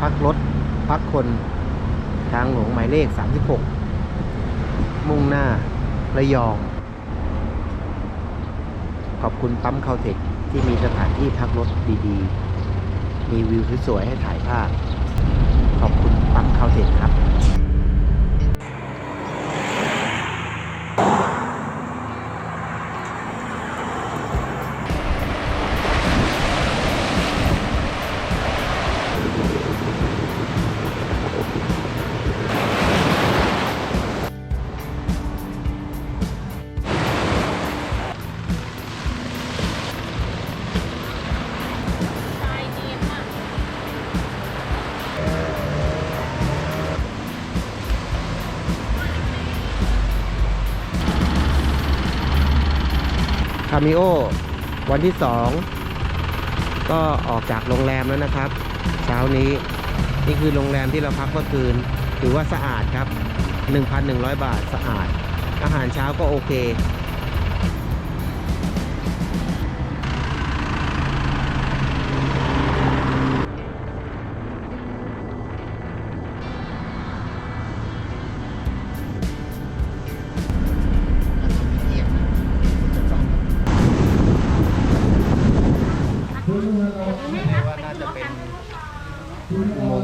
พักรถ พักคน ทางหลวงหมายเลข 36 มุ่งหน้าระยอง ขอบคุณปั๊มคาเทคที่มีสถานที่พักรถดีๆ มีวิวสวยๆให้ถ่ายภาพ ขอบคุณปั๊มคาเทคครับามิโอวันที่สองก็ออกจากโรงแรมแล้วนะครับ เช้านี้นี่คือโรงแรมที่เราพักเมื่อคืน ถือว่าสะอาดครับ 1,100 บาทสะอาด อาหารเช้าก็โอเค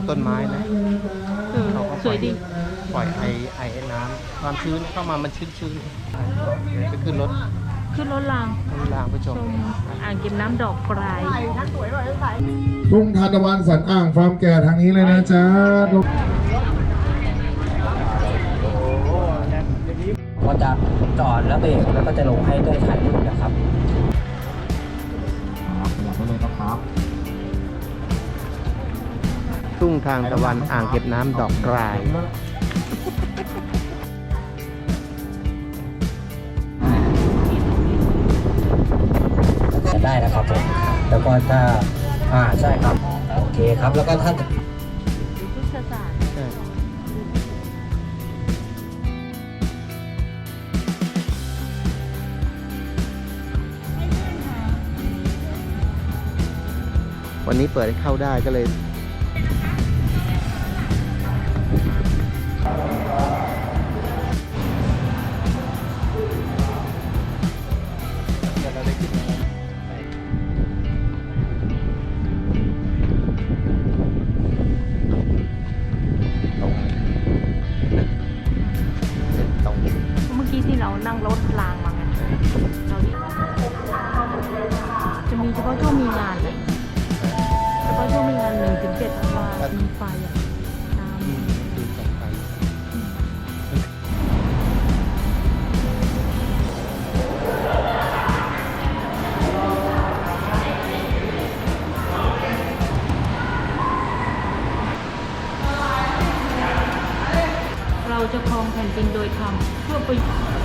ต้นไม้นะเออเขาก็สวยดี ปล่อยไอไอน้ำความชื้นเข้ามามันชื้นชื้นๆไปขึ้นรถขึ้นรถรางขึ้นรางไปชชมมอ่างเก็บน้ำดอกกราย ทุ่งทานตะวันสันอ่างฟาร์มแก่ทางนี้เลยนะจ๊ะลงก็จะจอดแล้วเบรกแล้วก็จะลงให้ด้วยถ่ายรูปนะครับทุ่ งทางตะวันอ่างเก็บน้ำดอกกราย จะได้นะครับผมแล้วก็ถ้าอ่าใช่ครับ โอเคครับแล้วก็ถ้าพุทธศาสตร์วันนี้เปิดให้เข้าได้ก็เลย ตรงเส้นตรงเมื่อกี้ที่เรานั่งรถรางมาไงเราจะมีเฉพาะช่วงมีงานเลยเฉพาะช่วงมีงานหนึ่งถึงเจ็ดธันวามีไฟอะ จะครองแผ่นดินโดยธรรมเพื่อประ